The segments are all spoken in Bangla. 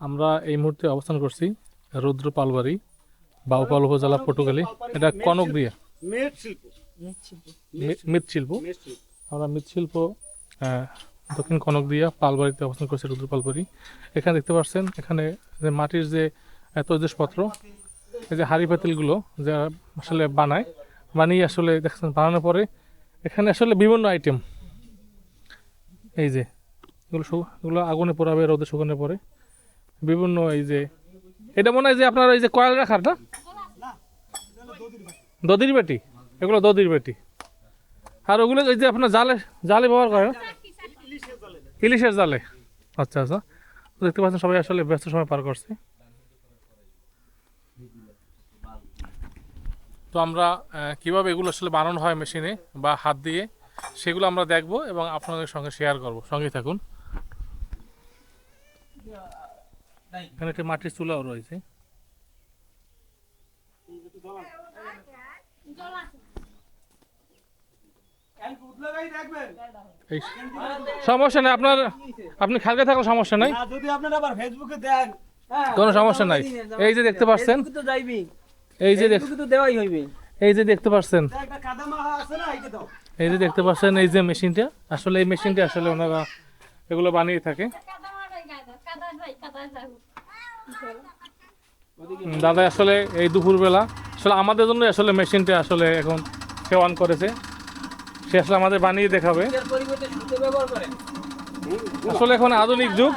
আমরা এই মুহূর্তে অবস্থান করছি রুদ্র পালবাড়ি বাউপাল উপজেলা পটুয়াখালী। এটা কনক দিয়া। মৃৎশিল্প আমরা মৃৎশিল্প দক্ষিণ কনক দিয়া পালবাড়িতে অবস্থান করছি রুদ্র পালবাড়ি এখানে দেখতে পাচ্ছেন এখানে যে মাটির যে তৈজসপত্র এই যে হাড়ি পাতিলগুলো যা আসলে বানায় বানিয়ে আসলে দেখছেন বানানোর পরে এখানে আসলে বিভিন্ন আইটেম এই যে, এগুলো এগুলো আগুনে পোড়াবে, রোদে শুকানোর পরে। বিভিন্ন এই যে, এটা মনে হয় যে আপনার এই যে কয়েল রাখার না? দদির বেটি, এগুলো দদির বেটি। আর ওগুলো এই যে আপনার জালে জালে ব্যবহার করে ইলিশের জালে। আচ্ছা আচ্ছা। দেখতে পাচ্ছেন সবাই আসলে ব্যস্ত সময় পার করছে। তো আমরা কীভাবে এগুলো আসলে বানানো হয় মেশিনে বা হাত দিয়ে? সেগুলো আমরা দেখব এবং আপনাদের সঙ্গে শেয়ার করব। সঙ্গেই থাকুন। এখানে একটা মাটির চুলাও রয়েছে। সমস্যা নাই আপনার আপনি খালকে থাকলে সমস্যা নাই? যদি আপনারা আবার ফেসবুকে দেন হ্যাঁ কোনো সমস্যা নাই। এই যে দেখতে পাচ্ছেন এই যে দেখ- তো দেওয়াই হইবে। এই যে দেখতে পাচ্ছেন। একটা কাদা মাহা আছে না এইটা দাও এই যে দেখতে পাচ্ছেন এই যে মেশিনটা, আসলে এই মেশিনটা আসলে ওনারা এগুলো বানিয়ে থাকে। দাদা, আসলে এই দুপুরবেলা, আসলে আমাদের জন্য আসলে মেশিনটা আসলে এখন সে অন করেছে। সে আসলে আমাদের বানিয়ে দেখাবে। আসলে এখন আধুনিক যুগ,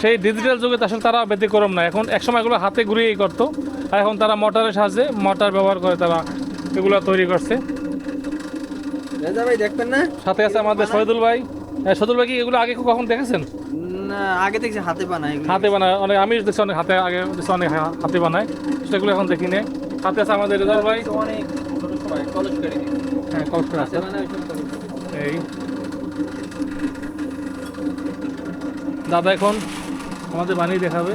সেই ডিজিটাল যুগে আসলে তারা ব্যতিক্রম না এখন একসময় এগুলো হাতে ঘুরিয়েই করতো, আর এখন তারা মোটরের সাহায্যে মোটর ব্যবহার করে তারা এগুলো তৈরি করছে। রেজা ভাই দেখবেন না? সাথে আছে আমাদের শহীদুল ভাই। হ্যাঁ, শহীদুল ভাই কি এগুলো আগে কখন দেখেছেন? না আগে দেখছি হাতে বানাই হাতে বানায় অনেক আমি দেখছি অনেক হাতে আগে দেখছি অনেক হাতে বানায়। সেগুলো এখন দেখি নে। সাথে আছে আমাদের রেজাল ভাই। অনেক ছোট কলেজ করে হ্যাঁ আছে। এই। দাদা এখন আমাদের বানিয়ে দেখাবে।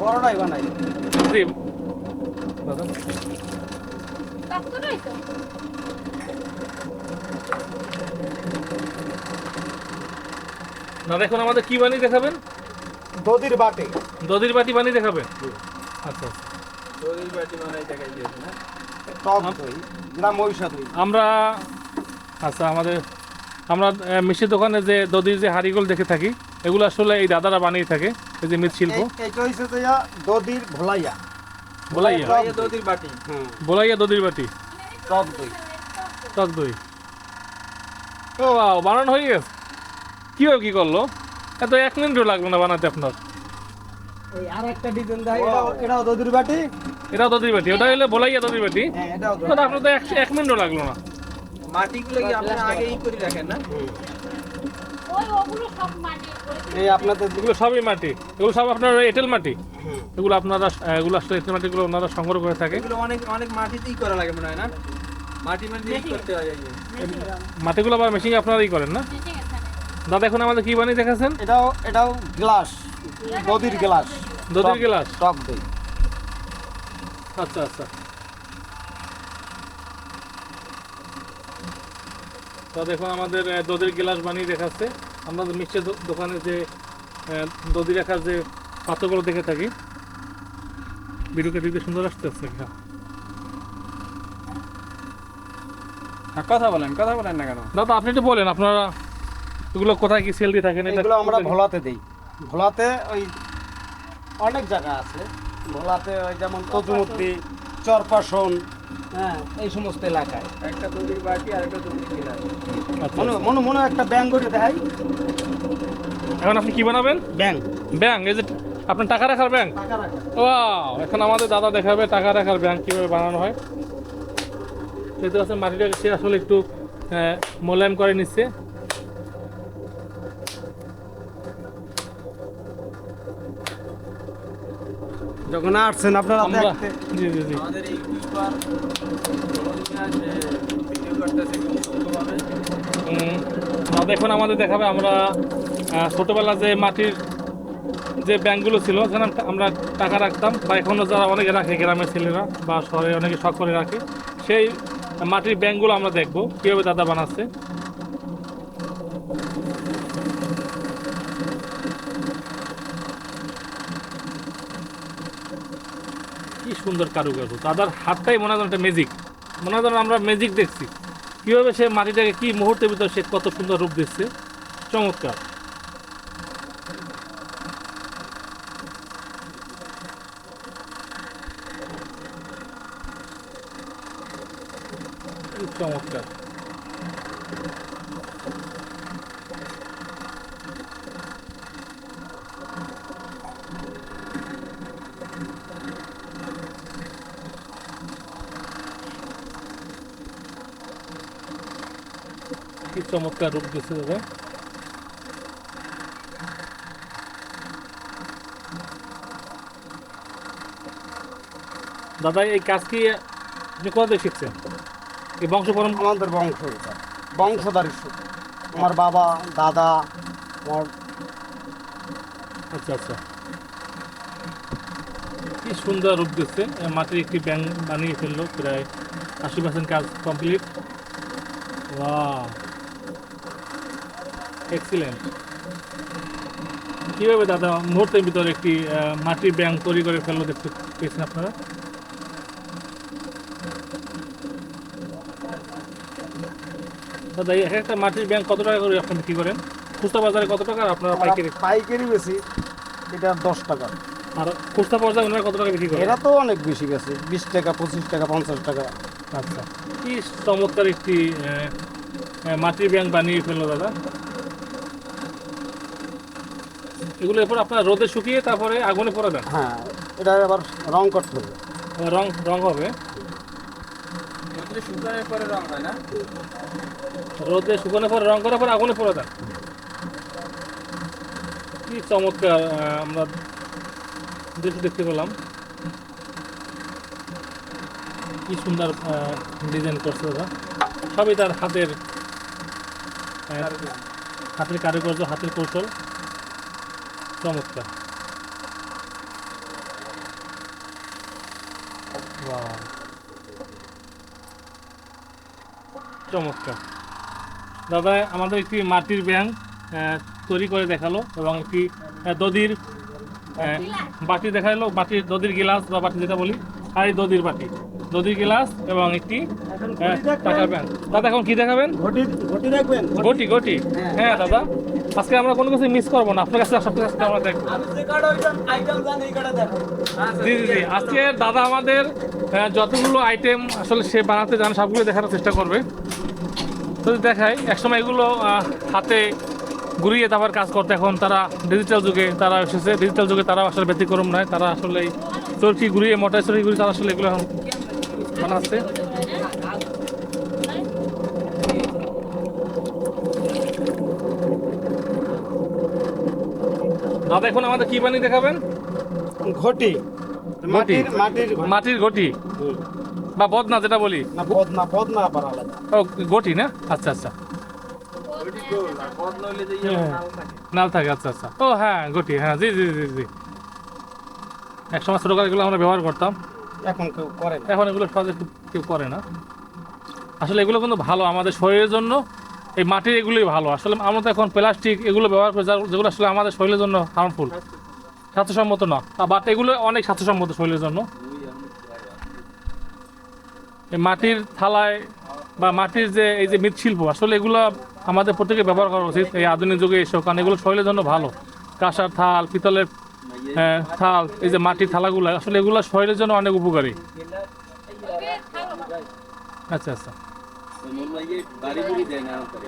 বড়টাই বানাই। জি। দাদা তো। রয়েছে। দাদা আমাদের কি বানিয়ে দেখাবেন? দদির বাটে। দদির বাটি বানিয়ে দেখাবেন? আচ্ছা আচ্ছা। দড়ির বাটি বানাই দেখাই দিয়েছে না টক দই যেটা আমরা আচ্ছা আমাদের আমরা আহ, মিষ্টির দোকানে যে দদির যে হাঁড়িগুলো দেখে থাকি এগুলো আসলে এই দাদারা বানিয়ে থাকে এই যে মৃৎশিল্প। এই- এইটা হইছে যে দদির ভোলাইয়া। বলাইয়া। টক বাটি। হুম। বলাইয়া দদির বাটি। টক দই। টক দই। ও বাও বানানো হয়ে গেছে। কীভাবে কী করল? এত এক মিনিটও লাগল না বানাতে আপনার। এই আর একটা ডিজাইন এটাও দদির বাটি? এটাও দদির বাটি ওটা হলে বলাইয়া দদির বাটি। হ্যাঁ এটাও আপনার তো এক মিনিটও লাগল না। মাটিগুলো কি আগেই করে রাখেন না ওই ওগুলো সব মাটির করে এই আপনাদের এগুলো সবই মাটি। এগুলো সব আপনার এঁটেল মাটি। এগুলো আপনারা এগুলো আসলে এঁটেল মাটিগুলো ওনারা সংগ্রহ করে থাকে। এগুলো অনেক অনেক মাটিতেই করা লাগে মনে হয় না? মাটি মাটি করতে হয় মাটিগুলো আবার মেশিনে আপনারাই করেন না? দাদা এখন আমাদের কি বানিয়ে দেখাচ্ছেন? এটাও এটাও গ্লাস দদির গ্লাস। দদির টক- গ্লাস। টক দই। আচ্ছা আচ্ছা। তো দেখুন আমাদের দধির গ্লাস বানিয়ে দেখাচ্ছে। আমরা মিষ্টির দোকানে যে দধি রাখার যে পাত্রগুলো দেখে থাকি। ভিডিওকে দিতে সুন্দর আসতে আসছে হ্যাঁ। হ্যাঁ, কথা বলেন কথা বলেন না কেন? দাদা আপনি একটু বলেন আপনারা এগুলো কোথায় কি সেল দিয়ে থাকেন? এগুলো আমরা ভোলাতে দেই। ভোলাতে ওই অনেক জায়গা আছে। ভোলাতে ওই যেমন তজুমুদ্দি চরপাশন হ্যাঁ এই সমস্ত এলাকায়। একটা বাটি আর একটা আচ্ছা, মনে মনে মনে একটা ব্যাং করে দেখাই। এখন আপনি কি বানাবেন? ব্যাং ব্যাঙ্ক এই যে আপনার টাকা রাখার ব্যাংক ও ওয়াও এখন আমাদের দাদা দেখাবে টাকা রাখার ব্যাংক কীভাবে বানানো হয়। দেখতে পাচ্ছেন মাটিটাকে সে আসলে একটু আহ, মোলায়েম করে নিচ্ছে। যখন আসছেন আপনারা জি জি জি। আমাদের এই ইউটিউবার ভিডিও করতেছে দাদা এখন আমাদের দেখাবে আমরা ছোটবেলা যে মাটির যে ব্যাংকগুলো ছিল যেখানে আমরা টাকা রাখতাম বা এখনও যারা অনেকে রাখে গ্রামের ছেলেরা বা শহরে অনেকে শখ করে রাখে সেই মাটির ব্যাংকগুলো আমরা দেখব কীভাবে দাদা বানাচ্ছে। সুন্দর কারুকার্য। তাদের হাতটাই মনে যেন একটা ম্যাজিক মনে যেন আমরা ম্যাজিক দেখছি। কীভাবে সে মাটিটাকে কি মুহূর্তের ভিতরে সে কত সুন্দর রূপ দিচ্ছে? চমৎকার। চমৎকার। চমৎকার রূপ দিচ্ছে দাদা। দাদা এই কাজ কি আপনি কোথা থেকে শিখছেন? এই বংশ আমাদের বংশ বংশধারী আমার বাবা দাদা আমার আচ্ছা আচ্ছা। কি সুন্দর রূপ দিচ্ছে মাটির একটি ব্যাং বানিয়ে ফেলল প্রায় আশি পার্সেন্ট কাজ কমপ্লিট ওয়া এক্সিলেন্ট কীভাবে দাদা মুহূর্তের ভিতরে একটি মাটির ব্যাং তৈরি করে ফেলল দেখতে পেয়েছেন আপনারা? দাদা এক একটা মাটির ব্যাংক কত টাকা করে আপনি বিক্রি করেন? খুচরা বাজারে কত টাকা আর আপনারা পাইকারি? পাইকারি বেশি এটা দশ টাকা। আর খুচরা পর্যায়ে ওনারা কত টাকা বিক্রি করেন? এরা তো অনেক বেশি গেছে বিশ টাকা পঁচিশ টাকা পঞ্চাশ টাকা। আচ্ছা। কি চমৎকার একটি মাটির ব্যাংক বানিয়ে ফেলল দাদা। এগুলো এরপর আপনার রোদে শুকিয়ে তারপরে আগুনে পরে দেন। হ্যাঁ এটা আবার রং করতে হবে। আহ, রং রং হবে। শুকানোর পরে রং হয় না? রোদে শুকানোর পর রং করার পর আগুনে পরে দেন। কি চমৎকার আমরা যেটা দেখতে পেলাম। কি সুন্দর ডিজাইন করছে দাদা সবই তার হাতের হাতের কারুকার্য হাতের কৌশল। চমৎকার. চমৎকার। দাদা আমাদের একটি মাটির ব্যাংক তৈরি করে দেখাল এবং একটি আহ, বাটি দেখাল বাটির দধির গিলাস বা বাটি যেটা বলি আর এই দধির বাটি। দধির গিলাস এবং একটি টাকার ব্যাংক দাদা এখন কি দেখাবেন? ঘটি ঘটি রাখবেন গটি গটি হ্যাঁ দাদা। আজকে আমরা কোনো কিছু মিস করব না। আপনার কাছে সব কাছে আমরা দেখব জি জি জি। আজকে দাদা আমাদের যতগুলো আইটেম আসলে সে বানাতে জানে, সবগুলো দেখানোর চেষ্টা করবে। যদি দেখাই, একসময় এগুলো হাতে ঘুরিয়ে তারপর কাজ করতে। এখন তারা ডিজিটাল যুগে তারা এসেছে। ডিজিটাল যুগে তারা আসলে ব্যতিক্রম নয়। তারা আসলে চরকি ঘুরিয়ে, মোটর চরকি ঘুরিয়ে তারা আসলে এগুলো এখন বানাচ্ছে। দাদা এখন আমাদের কি বানিয়ে দেখাবেন? ঘটি। মাটির মাটির ঘটি। মাটির ঘটি? বা বদনা যেটা বলি? না বদনা বদনা আবার আলাদা। ও ঘটি না? আচ্ছা আচ্ছা। ইয়ে হ্যাঁ। নাল থাকে। আচ্ছা আচ্ছা। ও হ্যাঁ ঘটি হ্যাঁ জি জি জি জি। এক সময় ছোটো এগুলো আমরা ব্যবহার করতাম। এখন কেউ করে এখন এগুলো সহজে কেউ করে না। আসলে এগুলো কিন্তু ভালো আমাদের শরীরের জন্য। এই মাটির এগুলোই ভালো। আসলে আমরা তো এখন প্লাস্টিক এগুলো ব্যবহার করি যেগুলো আসলে আমাদের শরীরের জন্য হার্মফুল স্বাস্থ্যসম্মত না বাট এগুলো অনেক স্বাস্থ্যসম্মত শরীরের জন্য। এই মাটির থালায় বা মাটির যে এই যে মৃৎশিল্প আসলে এগুলো আমাদের প্রত্যেকে ব্যবহার করা উচিত এই আধুনিক যুগে এসব কারণ এগুলো শরীরের জন্য ভালো। কাঁসার থাল পিতলের হ্যাঁ, থাল এই যে মাটির থালাগুলো আসলে এগুলো শরীরের জন্য অনেক উপকারী। আচ্ছা আচ্ছা।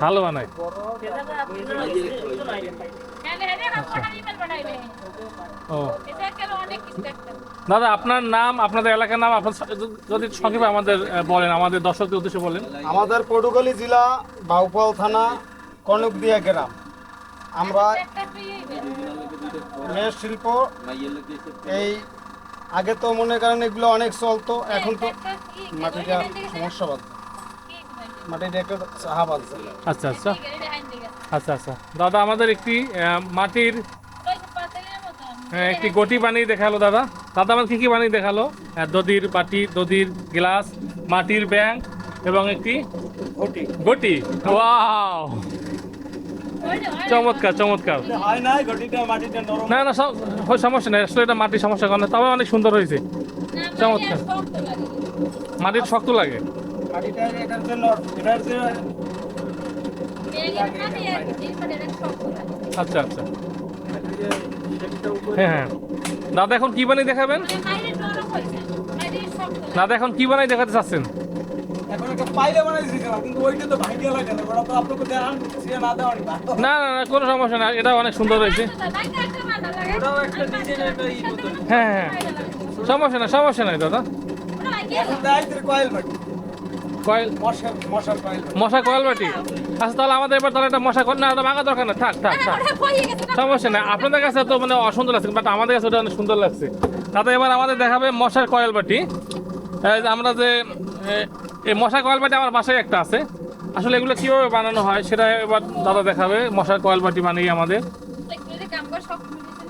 ভালো বানায়। ও। দাদা আপনার নাম আপনাদের এলাকার নাম আপনার যদি সংক্ষেপে আমাদের বলেন আমাদের দর্শকদের উদ্দেশ্যে বলেন। আমাদের পটুয়াখালী জেলা বাউপাল থানা কনকদিয়া গ্রাম। আমরা মেয়ের শিল্প এই আগে তো মনে করেন এগুলো অনেক চলতো এখন তো মাটিটা সমস্যা বাড়ছে মাটিটা একটা চাহা বাড়ছে আচ্ছা আচ্ছা। আচ্ছা আচ্ছা। দাদা আমাদের একটি মাটির হ্যাঁ, একটি গটি বানিয়ে দেখাল দাদা। দাদা আমার কি কি বানিয়ে দেখাল? দধির বাটি দধির গ্লাস মাটির ব্যাংক এবং একটি ঘটি। গটি ওয়াও! চমৎকার চমৎকার। না না না সব- সমস্যা নেই। আসলে এটা মাটির সমস্যা কারণে তবে অনেক সুন্দর হয়েছে। চমৎকার। মাটির শক্ত লাগে। এটার জন্য এটার যে আচ্ছা আচ্ছা। হ্যাঁ হ্যাঁ। দাদা এখন কি বানিয়ে দেখাবেন? দাদা এখন কি বানিয়ে দেখাতে চাচ্ছেন? বানাই না না না কোনো সমস্যা না এটা অনেক সুন্দর হয়েছে। মতন। হ্যাঁ হ্যাঁ সমস্যা না সমস্যা নাই দাদা। কয়েল মশার মশার কয়েল। বাটি মশা কয়েল বাটি আচ্ছা তাহলে আমাদের এবার তাহলে একটা মশা কয়েল- না ওটা ভাঙা দরকার না। থাক থাক থাক। সমস্যা নেই। আপনাদের কাছে তো মানে অসুন্দর লাগছে বাট আমাদের কাছে ওটা অনেক সুন্দর লাগছে। দাদা এবার আমাদের দেখাবে মশার কয়েল বাটি আমরা যে এই মশার কয়েল বাটি আমার বাসায় একটা আছে। আসলে এগুলো কীভাবে বানানো হয় সেটা এবার দাদা দেখাবে। মশার কয়েল বাটি বানিয়ে আমাদের একটু যদি কাম করে শক্ত হয়ে গেছে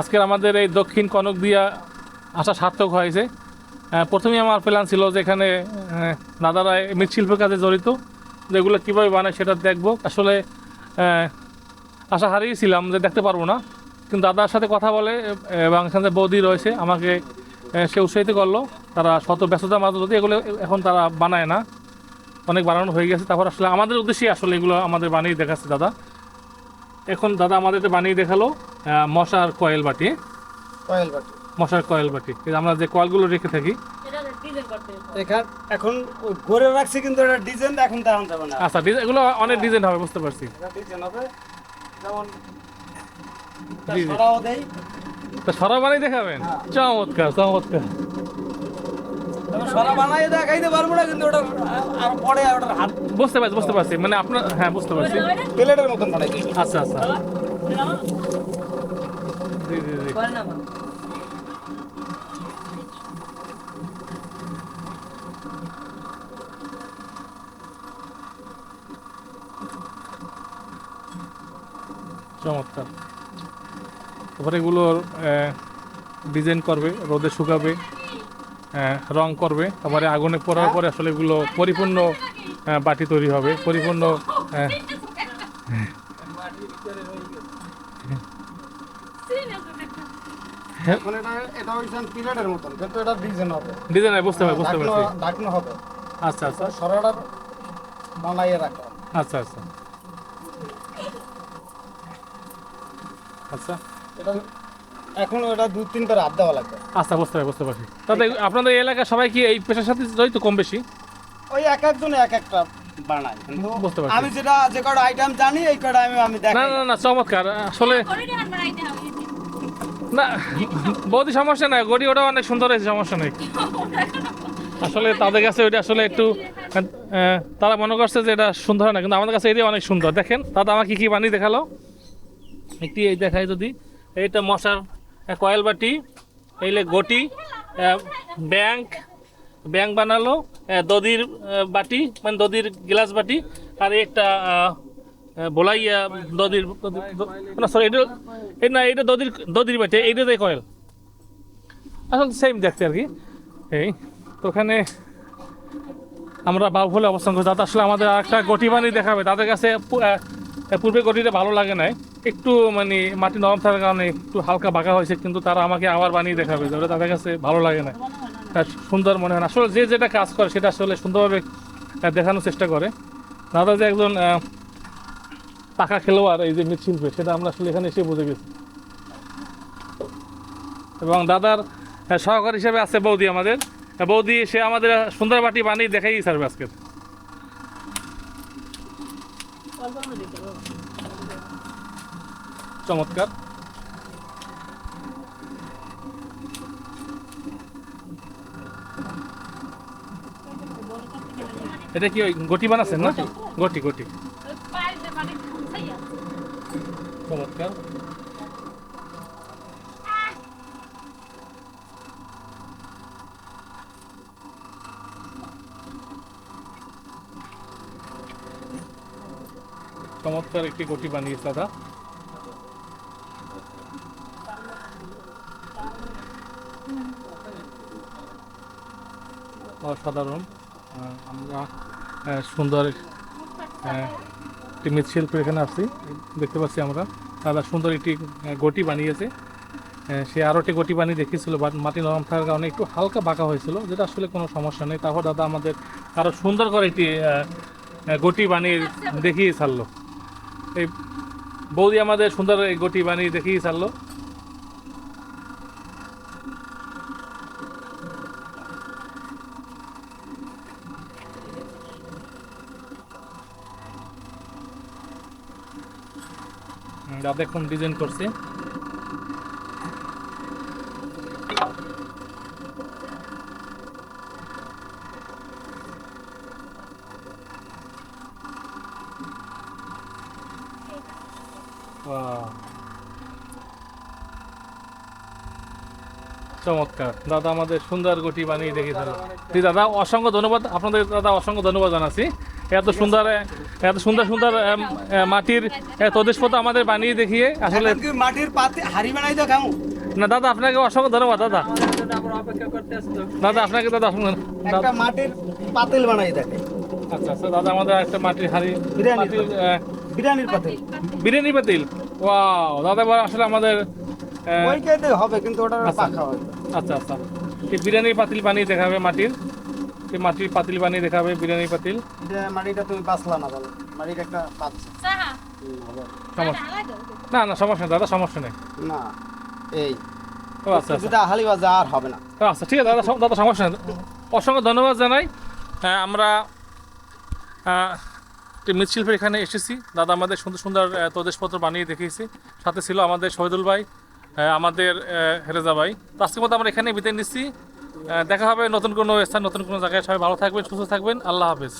আজকের আমাদের এই দক্ষিণ কনক দিয়া আসা সার্থক হয়েছে। প্রথমেই আমার প্ল্যান ছিল যে এখানে দাদারা মৃৎশিল্পের কাজে জড়িত যেগুলো কীভাবে বানায় সেটা দেখব। আসলে আশা হারিয়েছিলাম যে দেখতে পারব না, কিন্তু দাদার সাথে কথা বলে এবং এখানে বৌদি রয়েছে, আমাকে সে উৎসাহিত করল। তারা শত ব্যস্ততার মাঝে যদি এগুলো এখন তারা বানায় না, অনেক বানানো হয়ে গেছে। তারপর আসলে আমাদের উদ্দেশ্যে আসলে এগুলো আমাদের বানিয়ে দেখাচ্ছে দাদা। এখন দাদা আমাদের বানিয়ে দেখাল। মশার কয়েল বাটি। কয়েল বাটি। মশার কয়েল বাটি। এই যে আমরা যে কয়েলগুলো রেখে থাকি। এটা ডিজাইন করতে হবে এখান গড়ে রাখছি কিন্তু এটা ডিজাইন এখন দেখান যাবে না। আচ্ছা এগুলো অনেক ডিজাইন হবে বুঝতে পারছি। ডিজাইন হবে। যেমন। সরাও দেই। তো সরা বানিয়ে দেখাবেন? চমৎকার চমৎকার। তবে সরা বানাই দেখাইতে পারব না কিন্তু ওটা আর পরে ওটার হাত বুঝতে পারছি বুঝতে পারছি। মানে আপনার হ্যাঁ বুঝতে পারছি। প্লেটের মতন বানাই আচ্ছা আচ্ছা। চমৎকার। তারপরে এগুলোর ডিজাইন করবে, রোদে শুকাবে রং করবে, তারপরে আগুনে পড়ার পরে আসলে এগুলো পরিপূর্ণ বাটি তৈরি হবে। পরিপূর্ণ আহ, এটা এটা হইছেন প্লেটের মতন কিন্তু এটা ডিজাইন হবে। ডিজাইন বুঝতে পারছি বুঝতে পারছি। ঢাকনো- হবে। আচ্ছা আচ্ছা। সরাটা বানাইয়ে রাখলাম আচ্ছা আচ্ছা। আচ্ছা। এটা এখন ওটা দু দেওয়া লাগবে। আচ্ছা বুঝতে পারছি বুঝতে পারছি। তাতে আপনাদের এই এলাকায় সবাই কি এই পেশার সাথে জড়িত কম বেশি? ওই এক একজন এক একটা বানায়। বুঝতে পারছি। আমি যেটা যে কটা আইটেম জানি এই কটা আমি আমি না না না চমৎকার। আসলে করে দিয়ে আর বানাইতে হবে না, বৌদি সমস্যা নাই, গড়ি ওটা অনেক সুন্দর হয়েছে, সমস্যা নেই। আসলে তাদের কাছে ওইটা আসলে একটু তারা মনে করছে যে এটা সুন্দর না, কিন্তু আমাদের কাছে এটাই অনেক সুন্দর। দেখেন, দাদা আমাকে কী বানিয়ে দেখাল? একটি এই দেখায় যদি, এইটা মশার কয়েল বাটি, এইলে গটি ব্যাংক ব্যাংক বানালো দদির বাটি মানে দদির গ্লাস বাটি, আর একটা বোলাইয়া দদির না সরি এটা না, এটা দদির দদির বাটি, এইটা দিয়ে কয়েল। আসলে সেম দেখতে আর কি। এই, তো ওখানে আমরা বাবুলে অবস্থান করছি। দাদা আসলে আমাদের আরেকটা গটি বানিয়ে দেখাবে। তাদের কাছে পূর্বে গটিটা ভালো লাগে না একটু মানে মাটি নরম থাকার কারণে একটু হালকা বাঁকা হয়েছে, কিন্তু তারা আমাকে আবার বানিয়ে দেখাবে। যে ওটা তাদের কাছে ভালো লাগে না। সুন্দর মনে হয় আসলে যে যেটা কাজ করে, সেটা আসলে সুন্দরভাবে দেখানোর চেষ্টা করে। দাদা যে একজন পাকা খেলোয়াড়, এই যে মৃৎশিল্পে সেটা আমরা আসলে এখানে এসে বুঝে গেছি। এবং দাদার সহকার সহকারী হিসেবে আছে বৌদি আমাদের। বৌদি সে আমাদের সুন্দর বাটি বানিয়ে দেখাই সার্ভে আজকে। চমৎকার। এটা কি ওই গটি বানাচ্ছেন না গটি গটি চমৎকার চমৎকার একটি গটি বানিয়েছে দাদা অসাধারণ আমরা সুন্দর আহ, একটি মৃৎশিল্প এখানে আসছি। দেখতে পাচ্ছি আমরা। তারা সুন্দর একটি গটি বানিয়েছে। সে আরও একটি গটি বানিয়ে দেখিয়েছিল বাট মাটি নরম থাকার কারণে একটু হালকা বাঁকা হয়েছিল, যেটা আসলে কোনো সমস্যা নেই। তারপর দাদা আমাদের আরও সুন্দর করে একটি গটি বানিয়ে দেখিয়ে ছাড়লো। এই বৌদি আমাদের সুন্দর এই গটি বানিয়ে দেখিয়ে ছাড়লো। দাদা এখন ডিজাইন করছে? চমৎকার। দাদা আমাদের সুন্দর গটি বানিয়ে জি, দাদা, অসংখ্য ধন্যবাদ। আপনাদের দাদা অসংখ্য ধন্যবাদ জানাচ্ছি। এত সুন্দর এত সুন্দর সুন্দর মাটির এ, তদেশপথ আমাদের বানিয়ে দেখিয়ে আসলে মাটির পাতে হাড়ি বানাই দাও কেমন না দাদা আপনাকে অসংখ্য ধন্যবাদ দাদা। দাদা আপনাকে দাদা অসংখ্য একটা দাদা মাটির পাতিল বানাই দেখে আচ্ছা আচ্ছা দাদা আমাদের একটা মাটির হাড়ি বিরিয়ানি পাতিল বিরিয়ানির পাতিল। বিরিয়ানি পাতিল? ওয়াও দাদা এবার আসলে আমাদের এ, হবে কিন্তু ওটা আচ্ছা। পাখা হবে আচ্ছা আচ্ছা। এই বিরিয়ানি পাতিল বানিয়ে দেখাবে মাটির। এই মাটির পাতিল বানিয়ে দেখাবে বিরিয়ানি পাতিল। এটা মাটিটা তুমি বাঁচলা না বলো মাটির একটা পাচ্ছে না না সমস্যা নেই দাদা সমস্যা নেই। না এই। ও আচ্ছা আচ্ছা। যেটা হালি বাজা আর হবে না। ও আচ্ছা ঠিক আছে দাদা দাদা সমস্যা নেই। অসংখ্য ধন্যবাদ জানাই। হ্যাঁ, আমরা একটি মৃৎশিল্পের এখানে এসেছি। দাদা আমাদের সুন্দর সুন্দর তদেশপত্র বানিয়ে দেখিয়েছি। সাথে ছিল আমাদের শহীদুল ভাই আমাদের হেরেজা ভাই। তো আজকের মতো আমরা এখানে বিদায় নিচ্ছি। দেখা হবে নতুন কোনো স্থান, নতুন কোনো জায়গায়। সবাই ভালো থাকবেন, সুস্থ থাকবেন। আল্লাহ হাফেজ।